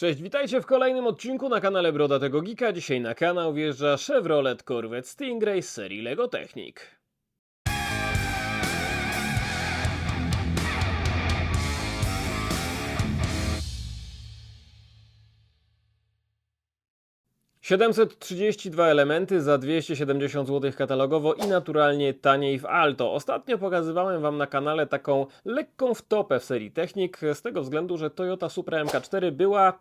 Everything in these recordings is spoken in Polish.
Cześć, witajcie w kolejnym odcinku na kanale Brodatego Geeka. Dzisiaj na kanał wjeżdża Chevrolet Corvette Stingray z serii LEGO Technic. ...732 elementy za 270 zł katalogowo i naturalnie taniej w Alto. Ostatnio pokazywałem Wam na kanale taką lekką wtopę w serii Technik, z tego względu, że Toyota Supra MK4 była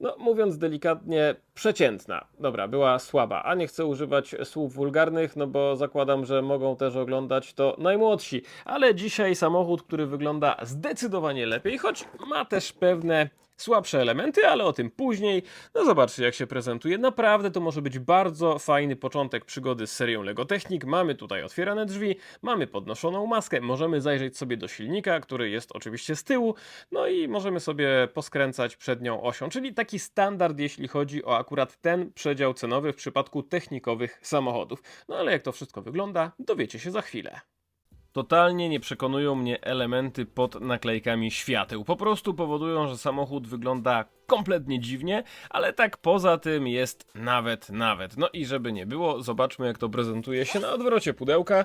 no mówiąc delikatnie, przeciętna. Dobra, była słaba, a nie chcę używać słów wulgarnych, no bo zakładam, że mogą też oglądać to najmłodsi. Ale dzisiaj samochód, który wygląda zdecydowanie lepiej, choć ma też pewne Słabsze elementy, ale o tym później. No zobaczcie jak się prezentuje. Naprawdę to może być bardzo fajny początek przygody z serią LEGO Technik. Mamy tutaj otwierane drzwi, mamy podnoszoną maskę, możemy zajrzeć sobie do silnika, który jest oczywiście z tyłu, no i możemy sobie poskręcać przednią osią, czyli taki standard jeśli chodzi o akurat ten przedział cenowy w przypadku technikowych samochodów. No ale jak to wszystko wygląda, dowiecie się za chwilę. Totalnie nie przekonują mnie elementy pod naklejkami świateł. Po prostu powodują, że samochód wygląda kompletnie dziwnie, ale tak poza tym jest nawet, nawet. No i żeby nie było, zobaczmy jak to prezentuje się na odwrocie pudełka.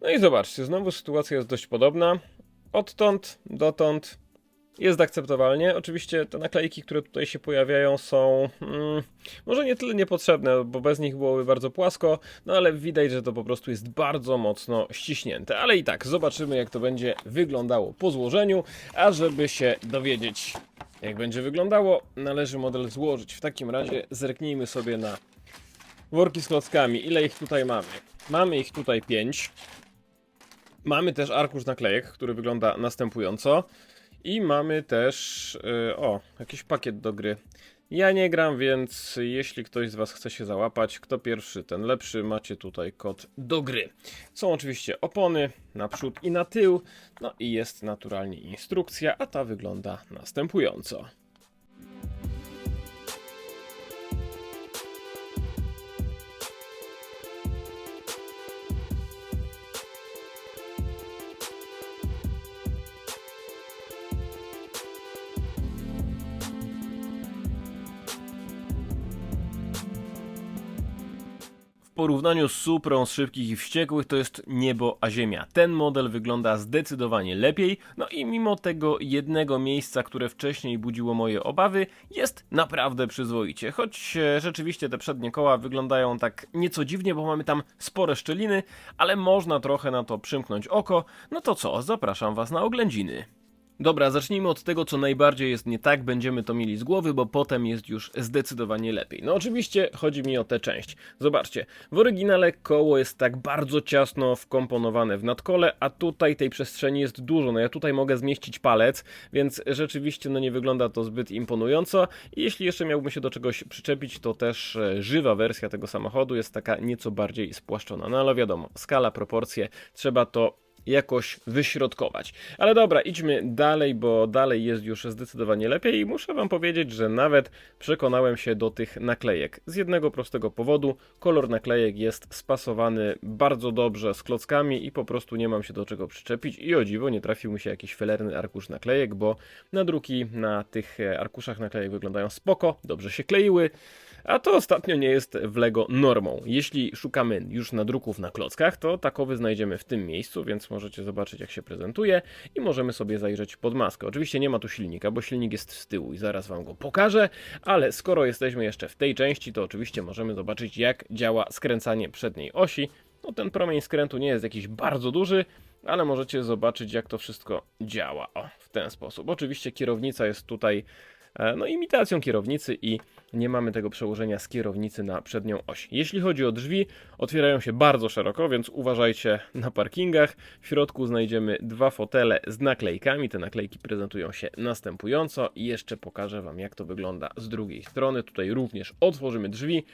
No i zobaczcie, znowu sytuacja jest dość podobna. Odtąd, dotąd, jest akceptowalnie. Oczywiście te naklejki, które tutaj się pojawiają są mm, może nie tyle niepotrzebne, bo bez nich byłoby bardzo płasko, no ale widać, że to po prostu jest bardzo mocno ściśnięte. Ale i tak, zobaczymy jak to będzie wyglądało po złożeniu, a żeby się dowiedzieć jak będzie wyglądało, należy model złożyć. W takim razie zerknijmy sobie na worki z klockami. Ile ich tutaj mamy? Mamy ich tutaj 5. Mamy też arkusz naklejek, który wygląda następująco. I mamy też, yy, o, jakiś pakiet do gry. Ja nie gram, więc jeśli ktoś z Was chce się załapać, kto pierwszy, ten lepszy, macie tutaj kod do gry. Są oczywiście opony na przód i na tył, no i jest naturalnie instrukcja, a ta wygląda następująco. Porównaniu z Suprą z szybkich i wściekłych to jest niebo a ziemia. Ten model wygląda zdecydowanie lepiej, no i mimo tego jednego miejsca, które wcześniej budziło moje obawy, jest naprawdę przyzwoicie. Choć e, rzeczywiście te przednie koła wyglądają tak nieco dziwnie, bo mamy tam spore szczeliny, ale można trochę na to przymknąć oko. No to co, zapraszam Was na oględziny. Dobra, zacznijmy od tego, co najbardziej jest nie tak, będziemy to mieli z głowy, bo potem jest już zdecydowanie lepiej. No oczywiście chodzi mi o tę część. Zobaczcie, w oryginale koło jest tak bardzo ciasno wkomponowane w nadkole, a tutaj tej przestrzeni jest dużo. No ja tutaj mogę zmieścić palec, więc rzeczywiście no nie wygląda to zbyt imponująco. I jeśli jeszcze miałbym się do czegoś przyczepić, to też e, żywa wersja tego samochodu jest taka nieco bardziej spłaszczona. No ale wiadomo, skala, proporcje, trzeba to jakoś wyśrodkować. Ale dobra, idźmy dalej, bo dalej jest już zdecydowanie lepiej i muszę wam powiedzieć, że nawet przekonałem się do tych naklejek. Z jednego prostego powodu, kolor naklejek jest spasowany bardzo dobrze z klockami i po prostu nie mam się do czego przyczepić i o dziwo nie trafił mi się jakiś felerny arkusz naklejek, bo nadruki na tych arkuszach naklejek wyglądają spoko, dobrze się kleiły, a to ostatnio nie jest w LEGO normą. Jeśli szukamy już nadruków na klockach, to takowy znajdziemy w tym miejscu, więc możecie zobaczyć jak się prezentuje i możemy sobie zajrzeć pod maskę. Oczywiście nie ma tu silnika, bo silnik jest z tyłu i zaraz Wam go pokażę, ale skoro jesteśmy jeszcze w tej części, to oczywiście możemy zobaczyć jak działa skręcanie przedniej osi. No ten promień skrętu nie jest jakiś bardzo duży, ale możecie zobaczyć jak to wszystko działa. O, w ten sposób. Oczywiście kierownica jest tutaj no imitacją kierownicy i nie mamy tego przełożenia z kierownicy na przednią oś. Jeśli chodzi o drzwi, otwierają się bardzo szeroko, więc uważajcie na parkingach. W środku znajdziemy dwa fotele z naklejkami. Te naklejki prezentują się następująco i jeszcze pokażę Wam jak to wygląda z drugiej strony. Tutaj również otworzymy drzwi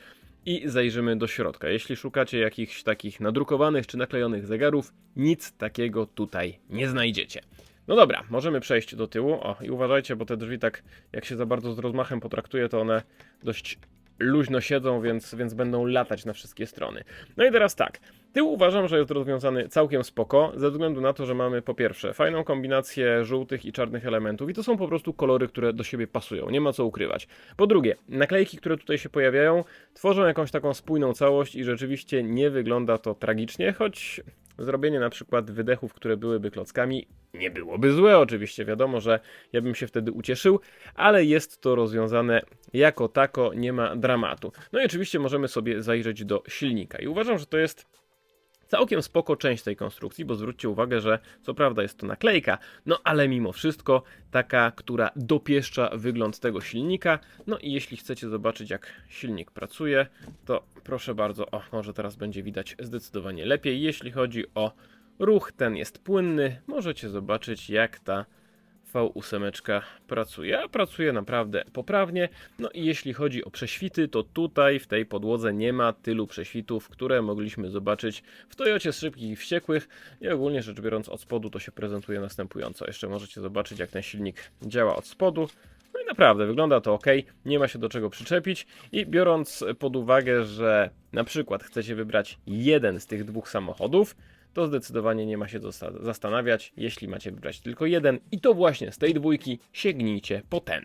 i zajrzymy do środka. Jeśli szukacie jakichś takich nadrukowanych czy naklejonych zegarów, nic takiego tutaj nie znajdziecie. No dobra, możemy przejść do tyłu. O, i uważajcie, bo te drzwi tak, jak się za bardzo z rozmachem potraktuje, to one dość luźno siedzą, więc, więc będą latać na wszystkie strony. No i teraz tak, tył uważam, że jest rozwiązany całkiem spoko, ze względu na to, że mamy po pierwsze fajną kombinację żółtych i czarnych elementów i to są po prostu kolory, które do siebie pasują, nie ma co ukrywać. Po drugie, naklejki, które tutaj się pojawiają, tworzą jakąś taką spójną całość i rzeczywiście nie wygląda to tragicznie, choć zrobienie na przykład wydechów, które byłyby klockami, nie byłoby złe oczywiście, wiadomo, że ja bym się wtedy ucieszył, ale jest to rozwiązane jako tako, nie ma dramatu. No i oczywiście możemy sobie zajrzeć do silnika i uważam, że to jest Całkiem spoko część tej konstrukcji, bo zwróćcie uwagę, że co prawda jest to naklejka, no ale mimo wszystko taka, która dopieszcza wygląd tego silnika. No i jeśli chcecie zobaczyć jak silnik pracuje, to proszę bardzo, o może teraz będzie widać zdecydowanie lepiej. Jeśli chodzi o ruch, ten jest płynny, możecie zobaczyć jak ta V8 pracuje, a pracuje naprawdę poprawnie. No i jeśli chodzi o prześwity, to tutaj w tej podłodze nie ma tylu prześwitów, które mogliśmy zobaczyć w Toyocie z szybkich i wściekłych. I ogólnie rzecz biorąc od spodu to się prezentuje następująco. Jeszcze możecie zobaczyć jak ten silnik działa od spodu. No i naprawdę wygląda to ok, nie ma się do czego przyczepić i biorąc pod uwagę, że na przykład chcecie wybrać jeden z tych dwóch samochodów, to zdecydowanie nie ma się zastanawiać, jeśli macie wybrać tylko jeden i to właśnie z tej dwójki sięgnijcie po ten.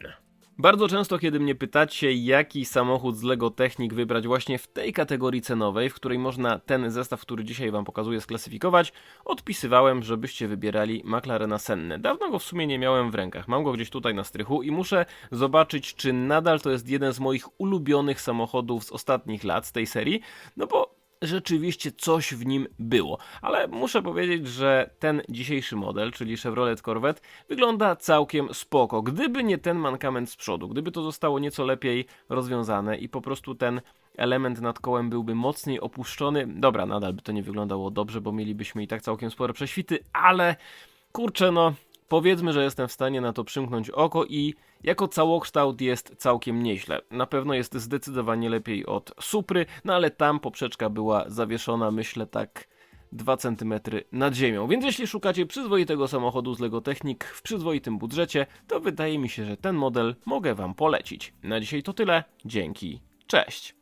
Bardzo często, kiedy mnie pytacie, jaki samochód z Lego Technik wybrać właśnie w tej kategorii cenowej, w której można ten zestaw, który dzisiaj Wam pokazuję, sklasyfikować, odpisywałem, żebyście wybierali McLarena Senne. Dawno go w sumie nie miałem w rękach, mam go gdzieś tutaj na strychu i muszę zobaczyć, czy nadal to jest jeden z moich ulubionych samochodów z ostatnich lat z tej serii, no bo rzeczywiście coś w nim było. Ale muszę powiedzieć, że ten dzisiejszy model, czyli Chevrolet Corvette, wygląda całkiem spoko. Gdyby nie ten mankament z przodu, gdyby to zostało nieco lepiej rozwiązane i po prostu ten element nad kołem byłby mocniej opuszczony, dobra, nadal by to nie wyglądało dobrze, bo mielibyśmy i tak całkiem spore prześwity, ale kurczę no, powiedzmy, że jestem w stanie na to przymknąć oko i jako całokształt jest całkiem nieźle. Na pewno jest zdecydowanie lepiej od Supry, no ale tam poprzeczka była zawieszona, myślę tak 2 cm nad ziemią. Więc jeśli szukacie przyzwoitego samochodu z Lego Technik w przyzwoitym budżecie, to wydaje mi się, że ten model mogę Wam polecić. Na dzisiaj to tyle. Dzięki. Cześć.